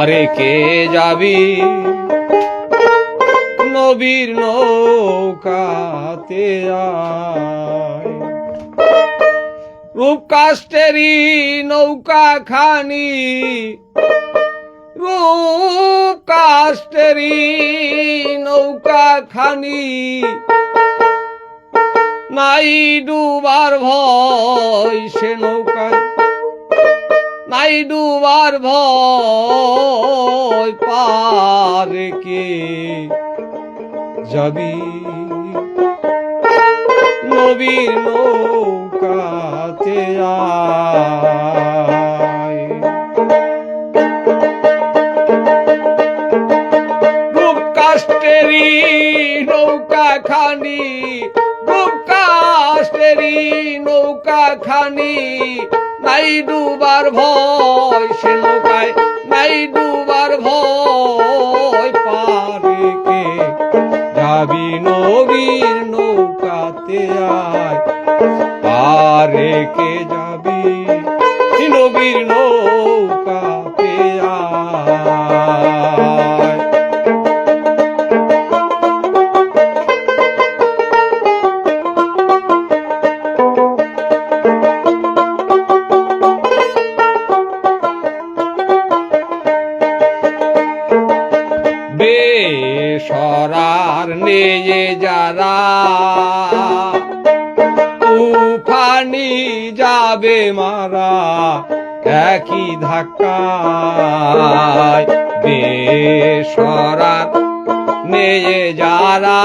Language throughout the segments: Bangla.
আরে কে যাবি? নবীর নৌকাতে রূপকাষ্টেরি নৌকা খানি রূপকাষ্টেরি নৌকা খানি নাই ডুবার ভয় সে নৌকায় নাই ডুবার ভয় পারে কে? যাবি নবীর নৌকাতে আয়। রূপকাষ্টেরি নৌকা খানি রূপকাষ্টেরি নৌকা খানি নাই ডুবার ভয় সে নৌকায় নাই ডুবার ভয়, পারে কে? যাবি নবীর নৌকাতে আয়, পারে কে যাবি নেয়ে যারা তুফানি যাবে মারা একই ধাক্কায় বেসরার নেয়ে যারা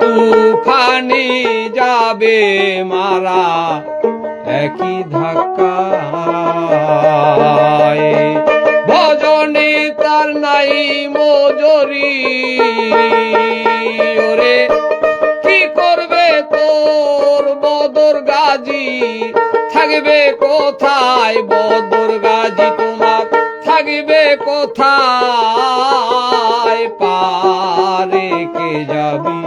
তুফানি যাবে মারা একই তার নাই ওরে, কি করবে তোর বদর থাকবে কোথায় বদর তোমার? থাকবে কোথায়? পারে কে যাবি?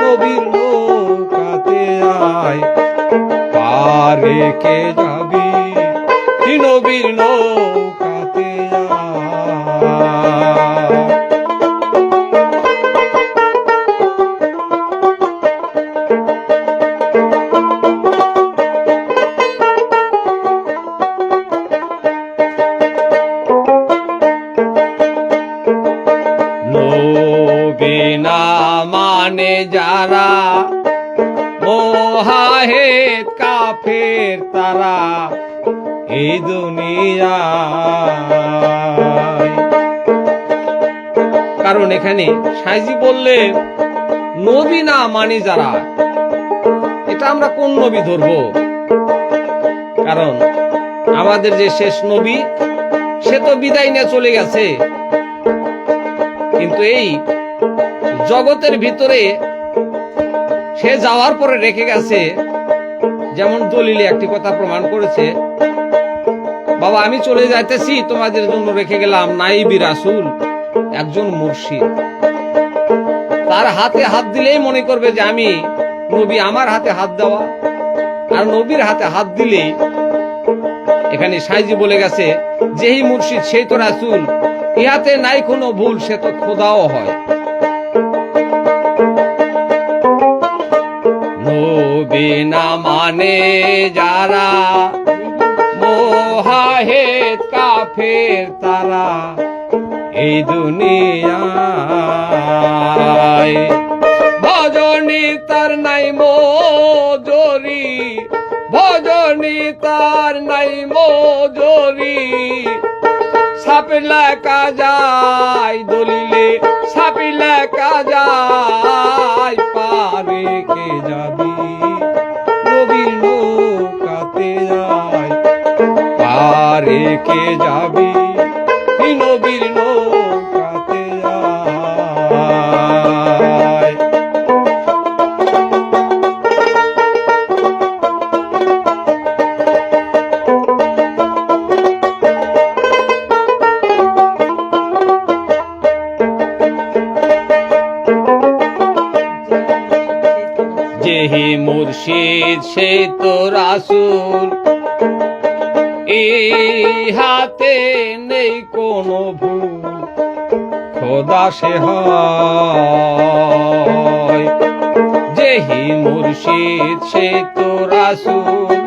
নবীর নৌকাতে আয়। পারে কে যাবি? নবীর নৌকাতে নবীনা মানে যারা মোহাহেদ কাফের তারা এই দুনিয়ায় কারণ এখানে সাইজি বললেন, নবী না মানি যারা, এটা আমরা কোন নবী ধরবো? কারণ আমাদের যে শেষ নবী, সে তো বিদায় নিয়ে চলে গেছে। কিন্তু এই জগতের ভিতরে সে যাওয়ার পরে রেখে গেছে, যেমন দলিলে একটি কথা প্রমাণ করেছে, বাবা, আমি চলে যাইতেছি, তোমাদের জন্য রেখে গেলাম নাইবি রাসুল, একজন মুর্শিদ। তার হাতে হাত দিলেই মনে করবে যে আমি নবী, আমার হাতে হাত দেওয়া। আর নবীর হাতে হাত দিলেই এখানে সাইজি বলে গেছে, যেই মুর্শিদ, সেই তো রাসুল। ইহাতে নাই কোনো ভুল, সে তো খোদাও হয়। নবী না মানে যারা, মোহাহেদ কাফের তারা, এই দুনিয়ায় ভজনী তার নাই মজুরি, ভজনী তার নাই মজুরি। সাপিলা কাজাই দলিলে সাপিলা কাজাই পারে কে যাবি নবীর নৌকাতে যায় পারে কে যাবি যেহি মুর্শিদ, সে তো রাসুল। হাতে নেই কোনো ভুল। খোদা সে যেহি মুর্শিদ, সে তো রাসূল।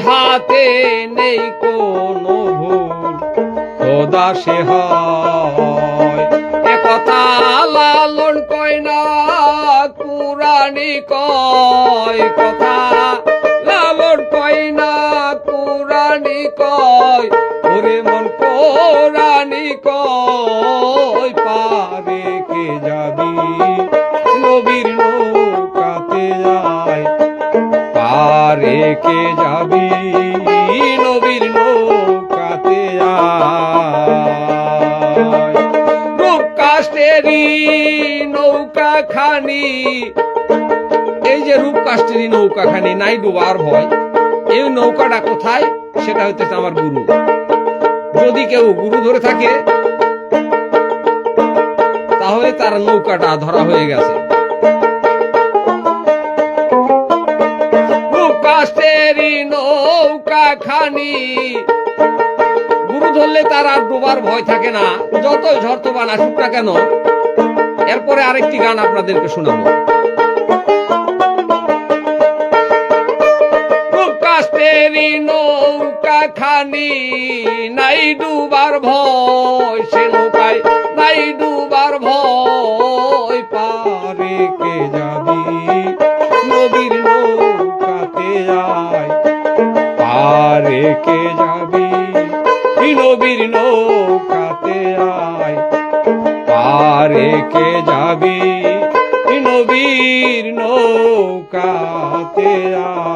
হাতে নেই কোনো ভুল। খোদা সে হয়। কথা লালন কয় না কয় মন কোরআনি কয়, পারে কে যাবি নবীর নৌকাতে যায়, পারে কে যাবি নবীর নৌকাতে নৌকা খানি যে রূপকাষ্টেরি নৌকা খানি নাই ডুবার ভয়, এই নৌকাটা কোথায় সেটা হইতেছে আমার গুরু। যদি কেউ গুরু ধরে থাকে, তাহলে তার নৌকাটা ধরা হয়ে গেছে। খানি গুরু ধরলে তার আর ডোবার ভয় থাকে না। যতই ঝড় তোফান আসুক না কেন, এরপরে আরেকটি গান আপনাদেরকে শোনাবো। রূপকাষ্টেরি নৌকা খানি নাই ডুবার ভয়, সে নৌকায় নাই ডুবার ভয়, পারে কে যাবি নবীর নৌকাতে যায়, পারে কে যাবি নবীর নৌকাতে আয় পারে কে যাবি নবীর নৌকাতে আয়